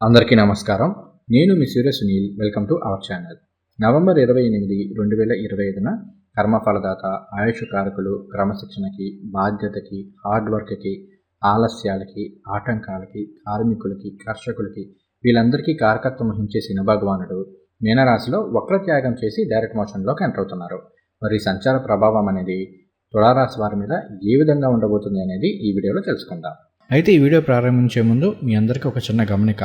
అందరికీ నమస్కారం. నేను మీ Surya Sunil. Welcome to our channel November ఇరవై ఎనిమిది రెండు వేల ఇరవై ఐదున కర్మఫలదాత ఆయుష్ కారకులు క్రమశిక్షణకి బాధ్యతకి హార్డ్ వర్క్కి ఆలస్యాలకి ఆటంకాలకి కార్మికులకి కర్షకులకి వీళ్ళందరికీ కారకత్వం వహించే శని భగవానుడు మీనరాశిలో వక్రత్యాగం చేసి డైరెక్ట్ మోషన్లోకి ఎంటర్ అవుతున్నారు. మరి సంచార ప్రభావం అనేది తులారాశి వారి మీద ఏ విధంగా ఉండబోతుంది అనేది ఈ వీడియోలో తెలుసుకుందాం. అయితే ఈ వీడియో ప్రారంభించే ముందు మీ అందరికీ ఒక చిన్న గమనిక.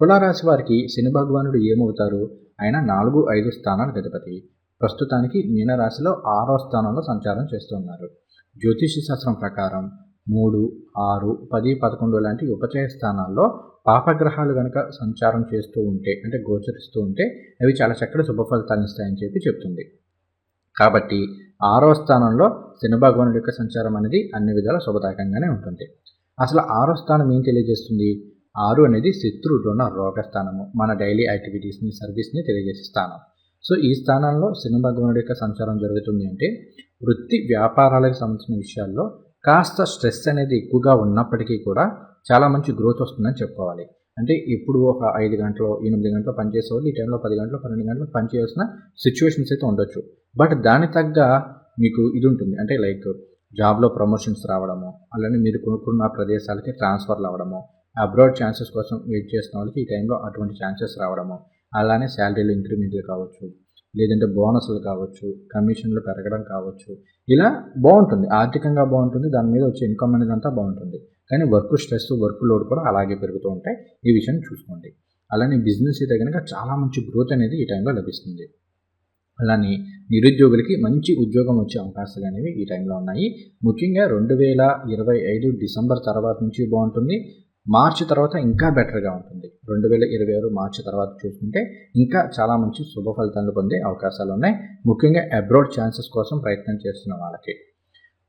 తులారాశి వారికి శని భగవానుడు ఏమవుతారు? ఆయన నాలుగు ఐదు స్థానాల అధిపతి. ప్రస్తుతానికి మీనరాశిలో ఆరో స్థానంలో సంచారం చేస్తున్నారు. జ్యోతిష శాస్త్రం ప్రకారం మూడు ఆరు పది పదకొండు లాంటి ఉపచయ స్థానాల్లో పాపగ్రహాలు కనుక సంచారం చేస్తూ ఉంటే అంటే గోచరిస్తూ ఉంటే అవి చాలా చక్కటి శుభ ఫలితాలను ఇస్తాయని చెప్పి చెప్తుంది. కాబట్టి ఆరో స్థానంలో శని భగవానుడి యొక్క సంచారం అనేది అన్ని విధాల శుభదాయకంగానే ఉంటుంది. అసలు ఆరో స్థానం ఏం తెలియజేస్తుంది? ఆరు అనేది శత్రు రుణ రోగ స్థానము మన డైలీ యాక్టివిటీస్ని సర్వీస్ని తెలియజేసే స్థానం. సో ఈ స్థానంలో శని భగవానుడి యొక్క సంచారం జరుగుతుంది అంటే వృత్తి వ్యాపారాలకు సంబంధించిన విషయాల్లో కాస్త స్ట్రెస్ అనేది ఎక్కువగా ఉన్నప్పటికీ కూడా చాలా మంచి గ్రోత్ వస్తుందని చెప్పుకోవాలి. అంటే ఇప్పుడు ఒక ఐదు గంటలు ఎనిమిది గంటలు పనిచేసే వాళ్ళు ఈ టైంలో పది గంటలు పన్నెండు గంటలు పనిచేయాల్సిన సిచ్యువేషన్స్ అయితే ఉండొచ్చు. బట్ దాని తగ్గ మీకు ఇది ఉంటుంది. అంటే లైక్ జాబ్లో ప్రమోషన్స్ రావడము అలానే మీరు కొనుక్కున్న ప్రదేశాలకి ట్రాన్స్ఫర్లు అవ్వడము అబ్రాడ్ ఛాన్సెస్ కోసం వెయిట్ చేస్తున్న వాళ్ళకి ఈ టైంలో అటువంటి ఛాన్సెస్ రావడము. అలానే శాలరీలు ఇంక్రిమెంట్లు కావచ్చు లేదంటే బోనస్లు కావచ్చు కమిషన్లు పెరగడం కావచ్చు. ఇలా బాగుంటుంది. ఆర్థికంగా బాగుంటుంది. దాని మీద వచ్చే ఇన్కమ్ అనేది అంతా బాగుంటుంది. కానీ వర్క్ స్ట్రెస్ వర్క్ లోడ్ కూడా అలాగే పెరుగుతూ ఉంటాయి. ఈ విషయం చూసుకోండి. అలానే బిజినెస్ అయితే కనుక చాలా మంచి గ్రోత్ అనేది ఈ టైంలో లభిస్తుంది. అలానే నిరుద్యోగులకి మంచి ఉద్యోగం వచ్చే అవకాశాలు అనేవి ఈ టైంలో ఉన్నాయి. ముఖ్యంగా రెండు వేల ఇరవై ఐదు డిసెంబర్ తర్వాత నుంచి బాగుంటుంది. మార్చి తర్వాత ఇంకా బెటర్గా ఉంటుంది. రెండు వేల ఇరవై ఆరు మార్చి తర్వాత చూసుకుంటే ఇంకా చాలా మంచి శుభ ఫలితాలు పొందే అవకాశాలు ఉన్నాయి. ముఖ్యంగా అబ్రాడ్ ఛాన్సెస్ కోసం ప్రయత్నం చేస్తున్న వాళ్ళకి.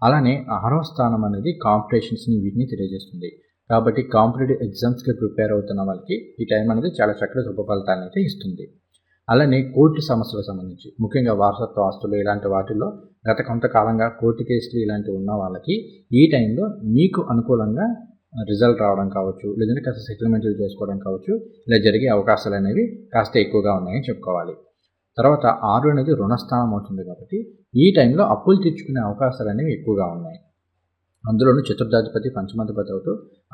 అలానే ఆరవ స్థానం అనేది కాంపిటీషన్స్ని వీటిని తెలియజేస్తుంది. కాబట్టి కాంపిటేటివ్ ఎగ్జామ్స్కి ప్రిపేర్ అవుతున్న వాళ్ళకి ఈ టైం అనేది చాలా చక్కటి శుభ ఫలితాలను అయితే ఇస్తుంది. అలానే కోర్టు సమస్యలకు సంబంధించి ముఖ్యంగా వారసత్వ ఆస్తులు ఇలాంటి వాటిల్లో గత కొంతకాలంగా కోర్టు కేసులు ఇలాంటివి ఉన్న వాళ్ళకి ఈ టైంలో మీకు అనుకూలంగా రిజల్ట్ రావడం కావచ్చు లేదంటే కాస్త సెటిల్మెంట్లు చేసుకోవడం కావచ్చు ఇలా జరిగే అవకాశాలు అనేవి కాస్త ఎక్కువగా ఉన్నాయని చెప్పుకోవాలి. తర్వాత ఆరు అనేది రుణస్థానం అవుతుంది కాబట్టి ఈ టైంలో అప్పులు తీర్చుకునే అవకాశాలు అనేవి ఎక్కువగా ఉన్నాయి. అందులోనూ చతుర్థాధిపతి పంచమాధిపతి అవుతూ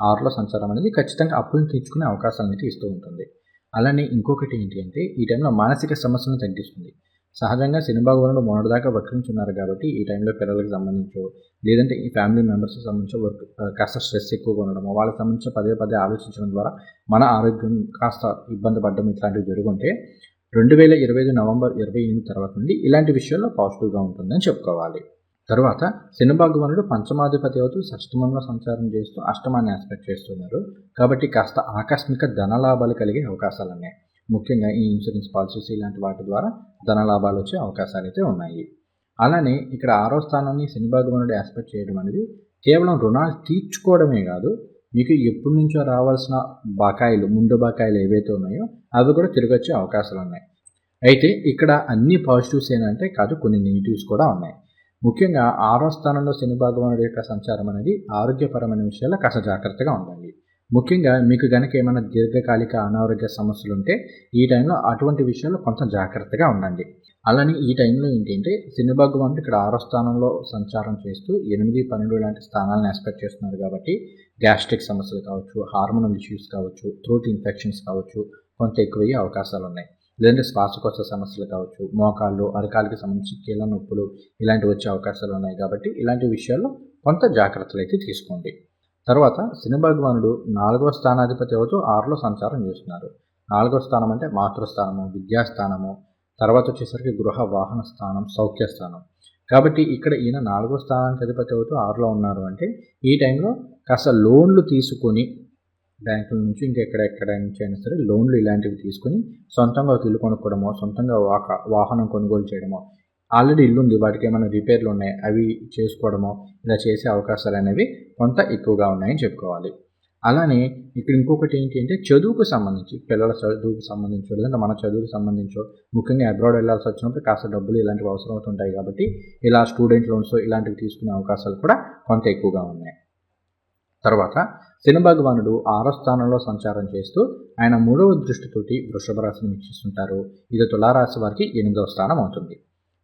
ఆరులో సంచారం అనేది ఖచ్చితంగా అప్పులు తీర్చుకునే అవకాశాలను అయితే ఇస్తూ ఉంటుంది. అలానే ఇంకొకటి ఏంటి అంటే ఈ టైంలో మానసిక సమస్యలను తగ్గిస్తుంది. సహజంగా శని భగవానుడు మొన్నటిదాకా వక్రించున్నారు కాబట్టి ఈ టైంలో పిల్లలకు సంబంధించో లేదంటే ఈ ఫ్యామిలీ మెంబర్స్కి సంబంధించి వర్క్ కాస్త స్ట్రెస్ ఎక్కువగా ఉండడం వాళ్ళకి సంబంధించి పదే పదే ఆలోచించడం ద్వారా మన ఆరోగ్యం కాస్త ఇబ్బంది పడడం ఇట్లాంటివి జరుగుంటే రెండు వేల ఇరవై ఐదు నవంబర్ ఇరవై ఎనిమిది తర్వాత నుండి ఇలాంటి విషయాల్లో పాజిటివ్గా ఉంటుందని చెప్పుకోవాలి. తర్వాత శని భగవానుడు పంచమాధిపతి అవుతూ సష్టమంలో సంచారం చేస్తూ అష్టమాన్ని ఆస్పెక్ట్ చేస్తున్నారు. కాబట్టి కాస్త ఆకస్మిక ధనలాభాలు కలిగే అవకాశాలు ఉన్నాయి ముఖ్యంగా ఈ ఇన్సూరెన్స్ పాలసీస్ ఇలాంటి వాటి ద్వారా ధన లాభాలు వచ్చే అవకాశాలు అయితే ఉన్నాయి. అలానే ఇక్కడ ఆరో స్థానాన్ని శని ఆస్పెక్ట్ చేయడం అనేది కేవలం రుణాలు తీర్చుకోవడమే కాదు మీకు ఎప్పటి నుంచో రావాల్సిన బకాయిలు ముందు బకాయిలు ఏవైతే ఉన్నాయో అవి కూడా తిరిగి వచ్చే అవకాశాలు ఉన్నాయి. అయితే ఇక్కడ అన్ని పాజిటివ్స్ ఏంటంటే కాదు కొన్ని నెగిటివ్స్ కూడా ఉన్నాయి. ముఖ్యంగా ఆరో స్థానంలో శని భగవానుడి యొక్క సంచారం అనేది ఆరోగ్యపరమైన విషయాల్లో కాస్త జాగ్రత్తగా ఉండాలి. ముఖ్యంగా మీకు కనుక ఏమైనా దీర్ఘకాలిక అనారోగ్య సమస్యలు ఉంటే ఈ టైంలో అటువంటి విషయంలో కొంత జాగ్రత్తగా ఉండండి. అలానే ఈ టైంలో ఏంటంటే శని భగవానుడు ఇక్కడ ఆరో స్థానంలో సంచారం చేస్తూ ఎనిమిది పన్నెండు లాంటి స్థానాలను ఎక్స్పెక్ట్ చేస్తున్నారు కాబట్టి గ్యాస్ట్రిక్ సమస్యలు కావచ్చు హార్మోనల్ ఇష్యూస్ కావచ్చు థ్రోట్ ఇన్ఫెక్షన్స్ కావచ్చు కొంత ఎక్కువయ్యే అవకాశాలు ఉన్నాయి. లేదంటే శ్వాసకోశ సమస్యలు కావచ్చు మోకాళ్ళు అరకాలకి సంబంధించి కీళ్ళ నొప్పులు ఇలాంటివి వచ్చే అవకాశాలు ఉన్నాయి కాబట్టి ఇలాంటి విషయాల్లో కొంత జాగ్రత్తలు అయితే తీసుకోండి. తర్వాత శని భగవానుడు నాలుగవ స్థానాధిపతి అవుతూ ఆరులో సంచారం చేస్తున్నారు. నాలుగవ స్థానం అంటే మాతృస్థానము విద్యాస్థానము తర్వాత వచ్చేసరికి గృహ వాహన స్థానం సౌఖ్య స్థానం. కాబట్టి ఇక్కడ ఈయన నాలుగో స్థానానికి అధిపతి అవుతూ ఆరులో ఉన్నారు అంటే ఈ టైంలో కాస్త లోన్లు తీసుకొని బ్యాంకుల నుంచి ఇంకెక్కడెక్కడ నుంచి అయినా సరే లోన్లు ఇలాంటివి తీసుకొని సొంతంగా ఒక ఇల్లు కొనుక్కోవడమో సొంతంగా వాక వాహనం కొనుగోలు చేయడమో ఆల్రెడీ ఇల్లు ఉంది వాటికి ఏమైనా రిపేర్లు ఉన్నాయి అవి చేసుకోవడమో ఇలా చేసే అవకాశాలు అనేవి కొంత ఎక్కువగా ఉన్నాయని చెప్పుకోవాలి. అలానే ఇక్కడ ఇంకొకటి ఏంటి అంటే చదువుకు సంబంధించి పిల్లల చదువుకు సంబంధించి లేదంటే మన చదువుకు సంబంధించో ముఖ్యంగా అబ్రాడ్ వెళ్ళాల్సి వచ్చినప్పుడు కాస్త డబ్బులు ఇలాంటివి అవసరం అవుతుంటాయి కాబట్టి ఇలా స్టూడెంట్ లోన్స్ ఇలాంటివి తీసుకునే అవకాశాలు కూడా కొంత ఎక్కువగా ఉన్నాయి. తర్వాత శనిభగవానుడు ఆరో స్థానంలో సంచారం చేస్తూ ఆయన మూడవ దృష్టితోటి వృషభ రాశిని వీక్షిస్తుంటారు. ఇది తులారాశి వారికి ఎనిమిదవ స్థానం అవుతుంది.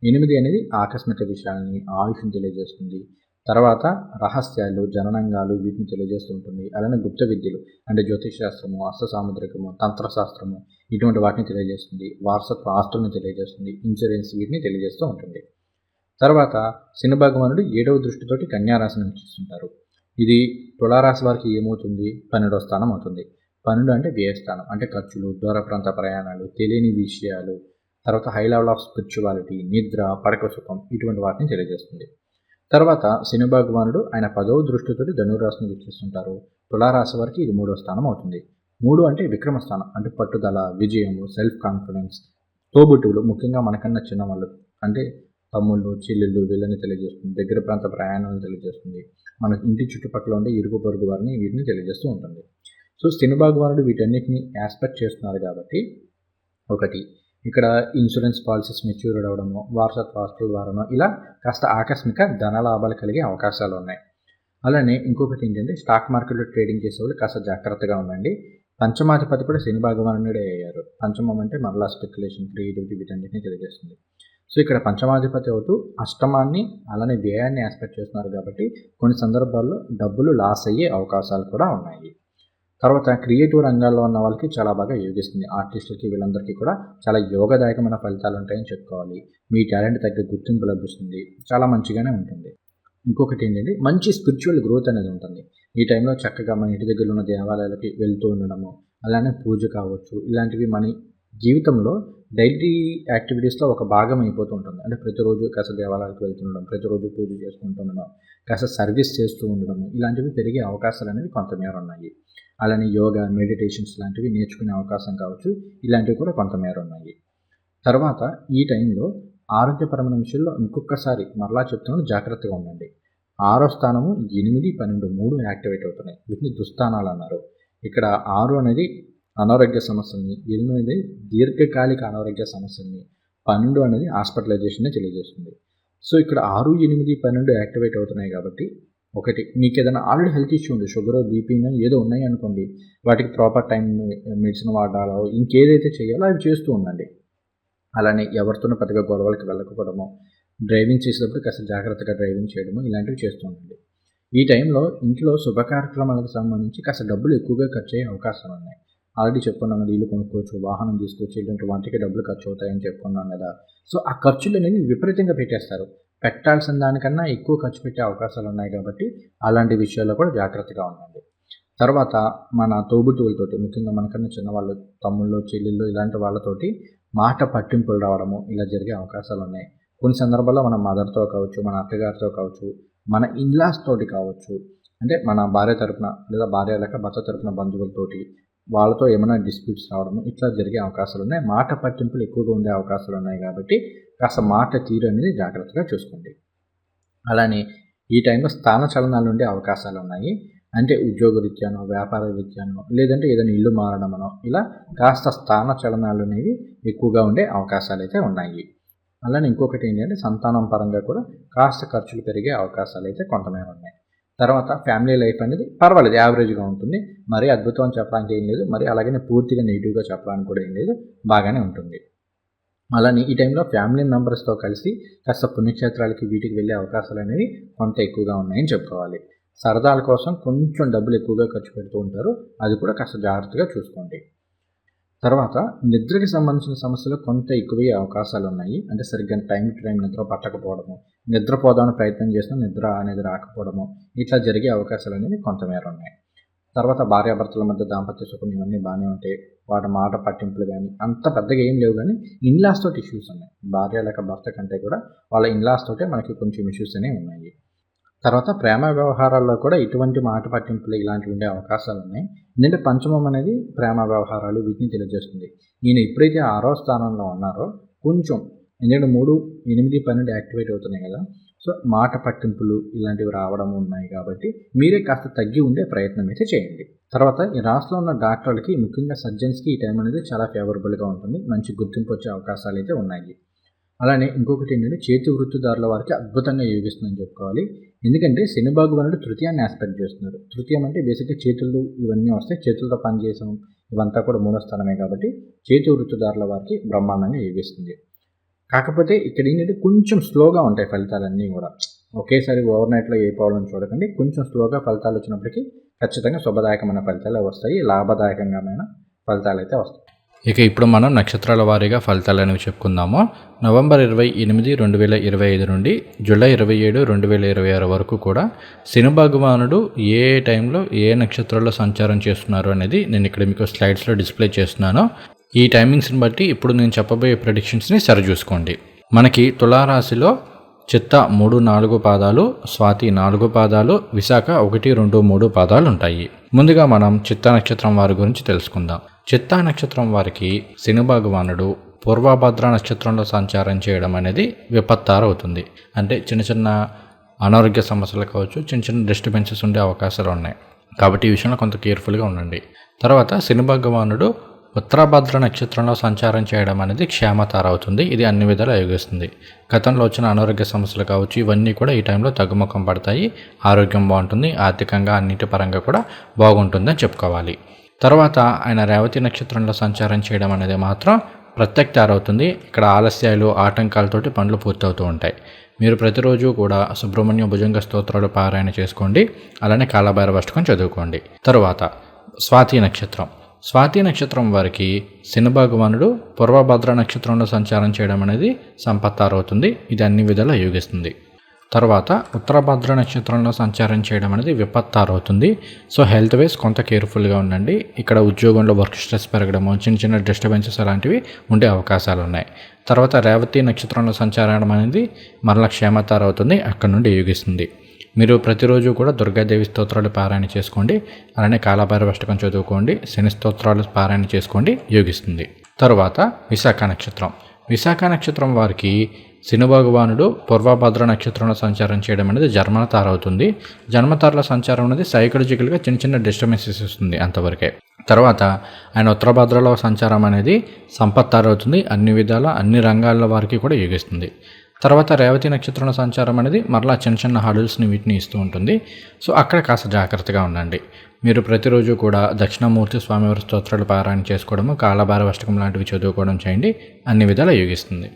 ఎనిమిది అనేది ఆకస్మిక విషయాల్ని ఆయుష్ని తెలియజేస్తుంది. తర్వాత రహస్యాలు జననంగాలు వీటిని తెలియజేస్తుంటుంది అలానే గుప్త విద్యలు అంటే జ్యోతిష్ శాస్త్రము తంత్రశాస్త్రము ఇటువంటి వాటిని తెలియజేస్తుంది. వారసత్వ ఆస్తులను తెలియజేస్తుంది. ఇన్సూరెన్స్ వీటిని తెలియజేస్తూ ఉంటుంది. తర్వాత శని భగవానుడు ఏడవ దృష్టితోటి కన్యారాశిని వీక్షిస్తుంటారు ఇది తులారాశి వారికి ఏమవుతుంది? పన్నెండవ స్థానం అవుతుంది. పన్నెండు అంటే వ్యయస్థానం అంటే ఖర్చులు దూర ప్రాంత ప్రయాణాలు తెలియని విషయాలు తర్వాత హై లెవెల్ ఆఫ్ స్పిరిచువాలిటీ నిద్ర పడక సుఖం ఇటువంటి వాటిని తెలియజేస్తుంది. తర్వాత శని భగవానుడు ఆయన పదవ దృష్టితోటి ధనురాశిని వీక్షిస్తుంటారు. తులారాశి వారికి ఇది మూడో స్థానం అవుతుంది. మూడు అంటే విక్రమ స్థానం అంటే పట్టుదల విజయము సెల్ఫ్ కాన్ఫిడెన్స్ తోబుట్టువులు ముఖ్యంగా మనకన్నా చిన్న వాళ్ళు అంటే తమ్ముళ్ళు చెల్లెళ్ళు వీళ్ళని తెలియజేస్తుంది. దగ్గర ప్రాంత ప్రయాణాలను తెలియజేస్తుంది. మన ఇంటి చుట్టుపక్కల ఉండే ఇరుగు పొరుగు వారిని వీటిని తెలియజేస్తూ ఉంటుంది. సో శని భగవానుడు వీటన్నిటిని యాస్పెక్ట్ చేస్తున్నారు కాబట్టి ఒకటి ఇక్కడ ఇన్సూరెన్స్ పాలసీస్ మెచ్యూర్డ్ అవ్వడము వారసత్వ ఆస్తుల ద్వారానో ఇలా కాస్త ఆకస్మిక ధన లాభాలు కలిగే అవకాశాలు ఉన్నాయి. అలానే ఇంకొకటి ఏంటంటే స్టాక్ మార్కెట్లో ట్రేడింగ్ చేసే వాళ్ళు కాస్త జాగ్రత్తగా ఉండండి. పంచమాధిపతి కూడా శని భగవానుడే అయ్యారు. పంచమం అంటే మరలా స్పెక్యులేషన్ క్రియేటివిటీ వీటన్నిటిని తెలియజేస్తుంది. సో ఇక్కడ పంచమాధిపతి అవుతూ అష్టమాన్ని అలానే వ్యయాన్ని ఆస్పెక్ట్ చేస్తున్నారు కాబట్టి కొన్ని సందర్భాల్లో డబ్బులు లాస్ అయ్యే అవకాశాలు కూడా ఉన్నాయి. తర్వాత క్రియేటివ్ రంగాల్లో ఉన్న వాళ్ళకి చాలా బాగా యోగిస్తుంది. ఆర్టిస్టులకి వీళ్ళందరికీ కూడా చాలా యోగదాయకమైన ఫలితాలు ఉంటాయని చెప్పుకోవాలి. మీ టాలెంట్ తగ్గ గుర్తింపు లభిస్తుంది. చాలా మంచిగానే ఉంటుంది. ఇంకొకటి ఏంటంటే మంచి స్పిరిచువల్ గ్రోత్ అనేది ఉంటుంది. ఈ టైంలో చక్కగా మన ఇంటి దగ్గర ఉన్న దేవాలయాలకి వెళ్తూ ఉండడము అలానే పూజ కావచ్చు ఇలాంటివి మన జీవితంలో డైలీ యాక్టివిటీస్లో ఒక భాగం అయిపోతూ ఉంటుంది. అంటే ప్రతిరోజు కాస్త దేవాలయాలకు వెళ్తుండడం ప్రతిరోజు పూజ చేసుకుంటుండడం కాస్త సర్వీస్ చేస్తూ ఉండడం ఇలాంటివి పెరిగే అవకాశాలు అనేవి కొంతమేర ఉన్నాయి. అలానే యోగా మెడిటేషన్స్ లాంటివి నేర్చుకునే అవకాశం కావచ్చు. ఇలాంటివి కూడా కొంతమేర ఉన్నాయి. తర్వాత ఈ టైంలో ఆరోగ్యపరమైన విషయంలో ఇంకొకసారి మరలా చెప్తున్నాను జాగ్రత్తగా ఉండండి. ఆరో స్థానము ఎనిమిది పన్నెండు మూడు యాక్టివేట్ అవుతున్నాయి. వీటిని దుస్థానాలు అన్నారు. ఇక్కడ ఆరు అనేది అనారోగ్య సమస్యని ఎనిమిది దీర్ఘకాలిక అనారోగ్య సమస్యని పన్నెండు అనేది హాస్పిటలైజేషన్ తెలియజేస్తుంది. సో ఇక్కడ ఆరు ఎనిమిది పన్నెండు యాక్టివేట్ అవుతున్నాయి కాబట్టి ఒకటి. మీకు ఏదైనా ఆల్రెడీ హెల్త్ ఇష్యూ ఉంది షుగర్ బీపీనో ఏదో ఉన్నాయి అనుకోండి వాటికి ప్రాపర్ టైం మెడిసిన్ వాడాలో ఇంకేదైతే చేయాలో అవి చేస్తూ ఉండండి. అలానే ఎవరితోనూ పెద్దగా గొడవలకి వెళ్ళకపోవడము డ్రైవింగ్ చేసేటప్పుడు కాస్త జాగ్రత్తగా డ్రైవింగ్ చేయడము ఇలాంటివి చేస్తూ ఉండండి. ఈ టైంలో ఇంట్లో శుభ కార్యక్రమాలకు సంబంధించి కాస్త డబ్బులు ఎక్కువగా ఖర్చు అయ్యే అవకాశాలు ఉన్నాయి. ఆల్రెడీ చెప్పుకున్నాం కదా ఇల్లు కొనుక్కోవచ్చు వాహనం తీసుకోవచ్చు ఇలాంటి వాటికి డబ్బులు ఖర్చు అవుతాయని చెప్పుకున్నాం కదా. సో ఆ ఖర్చులు అనేవి విపరీతంగా పెట్టేస్తారు. పెట్టాల్సిన దానికన్నా ఎక్కువ ఖర్చు పెట్టే అవకాశాలు ఉన్నాయి కాబట్టి అలాంటి విషయాల్లో కూడా జాగ్రత్తగా ఉండండి. తర్వాత మన తోబుట్టువులతోటి ముఖ్యంగా మనకన్నా చిన్నవాళ్ళు తమ్ముళ్ళు చెల్లెళ్ళు ఇలాంటి వాళ్ళతోటి మాట పట్టింపులు రావడము ఇలా జరిగే అవకాశాలు ఉన్నాయి. కొన్ని సందర్భాల్లో మన మదర్తో కావచ్చు మన అత్తగారితో కావచ్చు మన ఇన్లాస్ తోటి కావచ్చు అంటే మన భార్య తరపున లేదా భార్య లేక భర్త తరపున బంధువులతోటి వాళ్ళతో ఏమైనా డిస్ప్యూట్స్ రావడము ఇట్లా జరిగే అవకాశాలు ఉన్నాయి. మాట పట్టింపులు ఎక్కువగా ఉండే అవకాశాలు ఉన్నాయి కాబట్టి కాస్త మాట తీరు అనేది జాగ్రత్తగా చూసుకోండి. అలానే ఈ టైంలో స్థాన చలనాలు ఉండే అవకాశాలు ఉన్నాయి. అంటే ఉద్యోగ రీత్యానో వ్యాపార రీత్యానో లేదంటే ఏదైనా ఇల్లు మారడమనో ఇలా కాస్త స్థాన చలనాలు అనేవి ఎక్కువగా ఉండే అవకాశాలు అయితే ఉన్నాయి. అలానే ఇంకొకటి ఏంటంటే సంతానం పరంగా కూడా కాస్త ఖర్చులు పెరిగే అవకాశాలు అయితే కొంతమేర ఉన్నాయి. తర్వాత ఫ్యామిలీ లైఫ్ అనేది పర్వాలేదు యావరేజ్గా ఉంటుంది. మరీ అద్భుతం అని చెప్పడానికి ఏం లేదు. మరి అలాగనే పూర్తిగా నెగిటివ్గా చెప్పడానికి కూడా ఏం లేదు. బాగానే ఉంటుంది. అలానే ఈ టైంలో ఫ్యామిలీ మెంబర్స్తో కలిసి కాస్త పుణ్యక్షేత్రాలకి వీటికి వెళ్ళే అవకాశాలు అనేవి కొంత ఎక్కువగా ఉన్నాయని చెప్పుకోవాలి. సరదాల కోసం కొంచెం డబ్బులు ఎక్కువగా ఖర్చు పెడుతూ ఉంటారు. అది కూడా కాస్త జాగ్రత్తగా చూసుకోండి. తర్వాత నిద్రకి సంబంధించిన సమస్యలు కొంత ఎక్కువయ్యే అవకాశాలు ఉన్నాయి అంటే సరిగ్గా టైం టు టైం నిద్ర పట్టకపోవడము నిద్రపోదామని ప్రయత్నం చేసినా నిద్ర అనేది రాకపోవడము ఇట్లా జరిగే అవకాశాలు అనేవి కొంతమేర ఉన్నాయి తర్వాత భార్యాభర్తల మధ్య దాంపత్య సుఖం ఇవన్నీ బాగానే ఉంటాయి. వాటి మాట పట్టింపులు కానీ అంత పెద్దగా ఏం లేవు కానీ ఇన్లాస్ తోటి ఇష్యూస్ ఉన్నాయి. భార్య లేక భర్త కంటే కూడా వాళ్ళ ఇన్లాస్ తోటే మనకి కొంచెం ఇష్యూస్ అనేవి ఉన్నాయి. తర్వాత ప్రేమ వ్యవహారాల్లో కూడా ఇటువంటి మాట పట్టింపులు ఇలాంటివి ఉండే అవకాశాలు ఉన్నాయి. ఎందుకంటే పంచమం అనేది ప్రేమ వ్యవహారాలు వీటిని తెలియజేస్తుంది. నేను ఎప్పుడైతే ఆరో స్థానంలో ఉన్నారో కొంచెం ఎందుకంటే మూడు ఎనిమిది పన్నెండు యాక్టివేట్ అవుతున్నాయి కదా. సో మాట పట్టింపులు ఇలాంటివి రావడం ఉన్నాయి కాబట్టి మీరే కాస్త తగ్గి ఉండే ప్రయత్నం అయితే చేయండి. తర్వాత ఈ రాష్ట్రంలో ఉన్న డాక్టర్లకి ముఖ్యంగా సర్జన్స్కి ఈ టైం అనేది చాలా ఫేవరబుల్గా ఉంటుంది. మంచి గుర్తింపు వచ్చే అవకాశాలు అయితే ఉన్నాయి. అలానే ఇంకొకటి ఏంటంటే చేతి వృత్తిదారుల వారికి అద్భుతంగా యోగిస్తుందని చెప్పుకోవాలి. ఎందుకంటే శని భగవానుడు తృతీయాన్ని ఆస్పెక్ట్ చేస్తున్నారు. తృతీయం అంటే బేసిక్గా చేతులు ఇవన్నీ వస్తాయి చేతులతో పనిచేసాం ఇవంతా కూడా మూడో స్థానమే కాబట్టి చేతి వృత్తిదారుల వారికి బ్రహ్మాండంగా యోగిస్తుంది. కాకపోతే ఇక్కడ ఏంటంటే కొంచెం స్లోగా ఉంటాయి ఫలితాలన్నీ కూడా. ఒకేసారి ఓవర్ నైట్లో ఏ ప్రాబ్లం చూడకండి. కొంచెం స్లోగా ఫలితాలు వచ్చినప్పటికీ ఖచ్చితంగా శుభదాయకమైన ఫలితాలు వస్తాయి. లాభదాయకంగా ఫలితాలు అయితే వస్తాయి. ఇక ఇప్పుడు మనం నక్షత్రాల వారీగా ఫలితాలు అనేవి చెప్పుకుందాము. నవంబర్ ఇరవై ఎనిమిది రెండు వేల ఇరవై ఐదు నుండి జూలై ఇరవై ఏడు రెండు వేల ఇరవై ఆరు వరకు కూడా శని భగవానుడు ఏ టైంలో ఏ నక్షత్రాల్లో సంచారం చేస్తున్నారు అనేది నేను ఇక్కడ మీకు స్లైడ్స్లో డిస్ప్లే చేస్తున్నాను. ఈ టైమింగ్స్ని బట్టి ఇప్పుడు నేను చెప్పబోయే ప్రెడిక్షన్స్ని సరిచూసుకోండి. మనకి తులారాశిలో చిత్త మూడు నాలుగు పాదాలు స్వాతి నాలుగు పాదాలు విశాఖ ఒకటి రెండు మూడు పాదాలు ఉంటాయి. ముందుగా మనం చిత్త నక్షత్రం వారి గురించి తెలుసుకుందాం. చిత్తా నక్షత్రం వారికి శని భగవానుడు పూర్వభద్ర నక్షత్రంలో సంచారం చేయడం అనేది విపత్తార అవుతుంది అంటే చిన్న చిన్న అనారోగ్య సమస్యలు కావచ్చు చిన్న చిన్న డిస్టర్బెన్సెస్ ఉండే అవకాశాలు ఉన్నాయి. కాబట్టి ఈ విషయంలో కొంత కేర్ఫుల్గా ఉండండి. తర్వాత శని భగవానుడు ఉత్తరాభద్ర నక్షత్రంలో సంచారం చేయడం అనేది క్షేమతార అవుతుంది ఇది అన్ని విధాలు యోగిస్తుంది. గతంలో వచ్చిన అనారోగ్య సమస్యలు కావచ్చు ఇవన్నీ కూడా ఈ టైంలో తగ్గుముఖం పడతాయి. ఆరోగ్యం బాగుంటుంది. ఆర్థికంగా అన్నిటి పరంగా కూడా బాగుంటుందని చెప్పుకోవాలి. తర్వాత ఆయన రేవతి నక్షత్రంలో సంచారం చేయడం అనేది మాత్రం ప్రత్యక్తార అవుతుంది ఇక్కడ ఆలస్యాలు ఆటంకాలతోటి పనులు పూర్తవుతూ ఉంటాయి. మీరు ప్రతిరోజు కూడా సుబ్రహ్మణ్య భుజంగ స్తోత్రాలు పారాయణ చేసుకోండి. అలానే కాలభైరవ అష్టకం చదువుకోండి. తరువాత స్వాతి నక్షత్రం. స్వాతి నక్షత్రం వారికి శని భగవానుడు పూర్వభద్ర నక్షత్రంలో సంచారం చేయడం అనేది సంపత్తారవుతుంది. ఇది అన్ని విధాలా యోగిస్తుంది. తర్వాత ఉత్తరభద్ర నక్షత్రంలో సంచారం చేయడం అనేది విపత్తారవుతుంది. సో హెల్త్ వేస్ కొంత కేర్ఫుల్గా ఉండండి. ఇక్కడ ఉద్యోగంలో వర్క్ స్ట్రెస్ పెరగడము చిన్న చిన్న డిస్టర్బెన్సెస్ అలాంటివి ఉండే అవకాశాలు ఉన్నాయి. తర్వాత రేవతి నక్షత్రంలో సంచారం అనేది మరల క్షేమతారవుతుంది అక్కడ నుండి యోగిస్తుంది. మీరు ప్రతిరోజు కూడా దుర్గాదేవి స్తోత్రాలు పారాయణ చేసుకోండి. అలానే కాలభైరవ అష్టకం చదువుకోండి. శని స్తోత్రాలు పారాయణ చేసుకోండి యోగిస్తుంది. తరువాత విశాఖ నక్షత్రం. విశాఖ నక్షత్రం వారికి భగవానుడు పూర్వభద్ర నక్షత్రంలో సంచారం చేయడం అనేది జన్మతార అవుతుంది జన్మతారల సంచారం అనేది సైకలాజికల్గా చిన్న చిన్న డిస్టర్బెన్సెస్ ఇస్తుంది అంతవరకే. తర్వాత ఆయన ఉత్తరభద్రలో సంచారం అనేది సంపత్తార అవుతుంది అన్ని విధాల అన్ని రంగాల వారికి కూడా యోగిస్తుంది. తర్వాత రేవతి నక్షత్రంలో సంచారం అనేది మరలా చిన్న చిన్న హడల్స్ని వీటిని ఇస్తూ ఉంటుంది. సో అక్కడ కాస్త జాగ్రత్తగా ఉండండి. మీరు ప్రతిరోజు కూడా దక్షిణామూర్తి స్వామివారి స్తోత్రాలు పారాయణ చేసుకోవడము కాలభార లాంటివి చదువుకోవడం చేయండి. అన్ని విధాలా యోగిస్తుంది.